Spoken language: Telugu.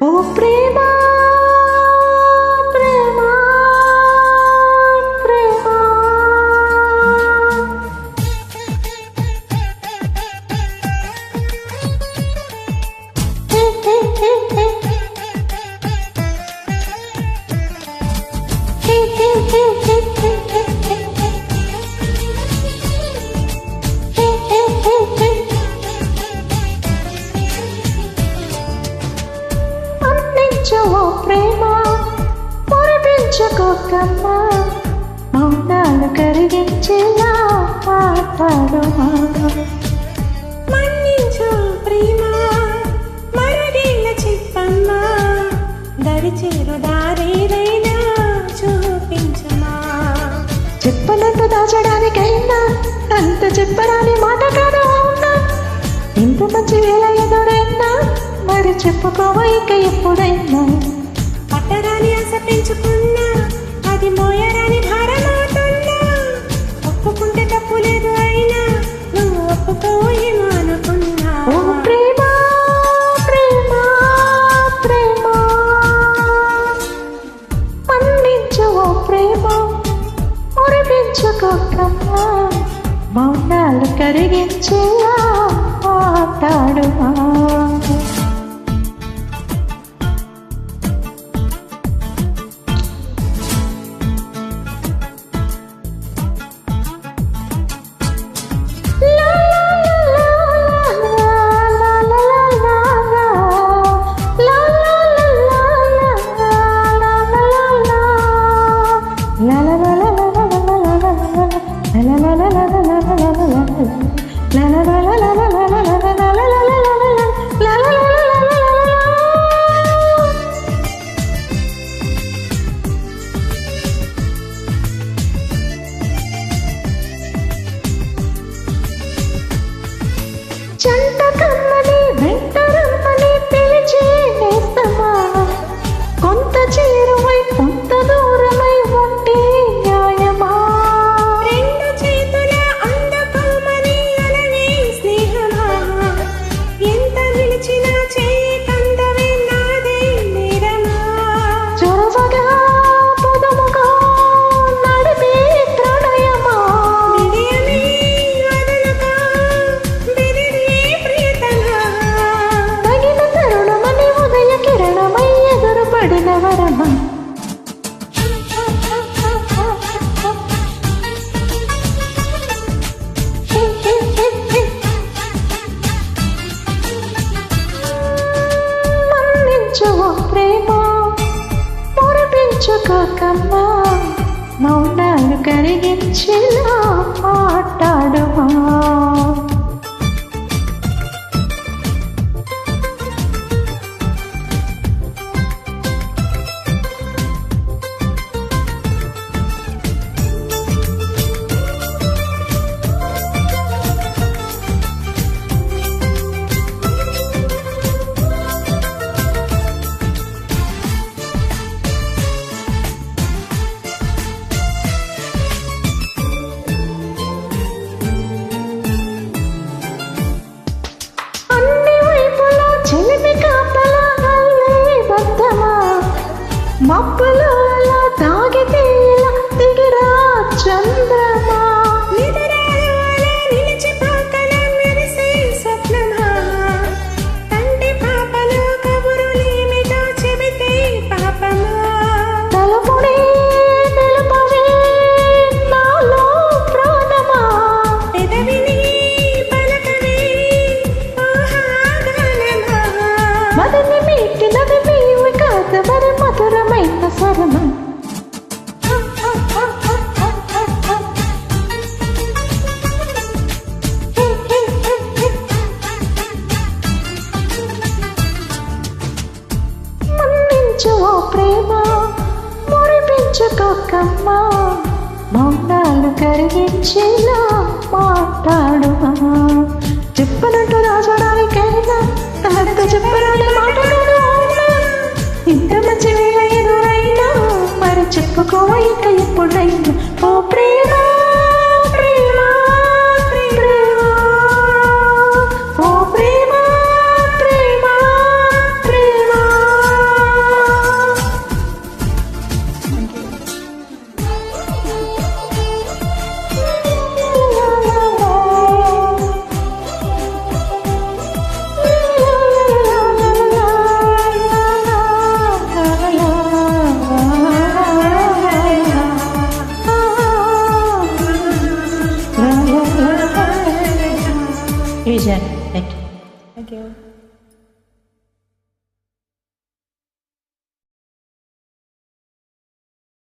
ఓ ప్రేమ ప్రేమ ప్రేమ అందించవో ప్రేమ? పొరపించుకోకమ్మా మౌనాలు కరిగించేలా మాట్లాడుమా మన్నించు ప్రేమ మరగేళ్ళ చెప్పమ్మా. దరిచేరు దారేదైనా చూపించమా? చెప్పనట్టు దాచడానికైనా అంత చెప్పరాని మాట కాదు అవునా? ఇంత మంచి వేళ ఎదురైనా మరి చెప్పుకోవా ఇక ఎప్పుడైనా. పట్టరాని ఆశ పెంచుకున్నా అది మోయరాని భారమవుతున్నా ఒప్పుకుంటే తప్పు లేదు అయినా నువ్వు ఒప్పుకోయేమో అనుకున్నా ఓ ప్రేమ ప్రేమ ప్రేమ. అందించు ఓ ప్రేమ మురిపించుకోకమ్మా. మౌనాలు కరిగించేలా మాట్లాడుమా. come పొరపించుకోకమ్మా మౌనాలు కరిగించేలా మాట్లాడుమా? మబ్బులో స్వరమా మన్నించు ఓ ప్రేమ మురిపించుకోకమ్మా మౌనాలు కరిగించేలా మాట్లాడుమా చెప్పనట్టు రాజడానికైనా తనతో చెప్పరాని మాట్లాడు ఇంత చెప్పుకోవ ఇంకా ఎప్పుడైనా vision. Thank you. Thank you.